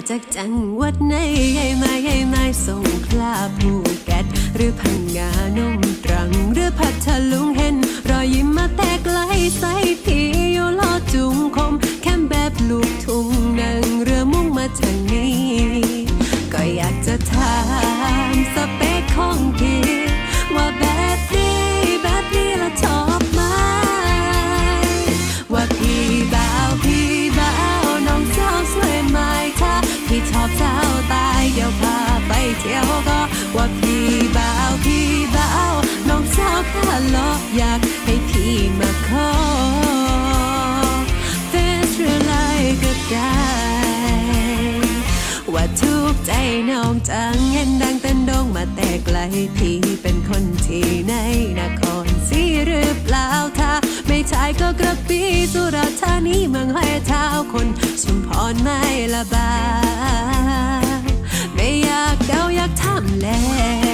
จากจังหวัดไหนให้มาให้มาส่งคลาภูเก็ตหรือพังงานุ่มตรัง หรือพัทลุงเห็น รอยยิ้มมาแต่ไกลใส่พี่อยู่ลอจุงคม แคมแบบลูกทุ่งนั่งเรือมุ่งมาทาง เที่ยวก็ว่าพี่บ่าวพี่บ่าวน้องสาวข้าลออยากให้พี่มาขอ Face real like ก็ได้ว่าทุกใจน้องจังเห็นดังเต้นโดงมาแต่ไกลพี่เป็นคนที่ไหนนครศรีหรือเปล่าถ้าไม่ใช่ก็กระปีสุราษฎร์ธานีเมืองห้อยเท้าคนชุมพรไม่ละบาย แล้ว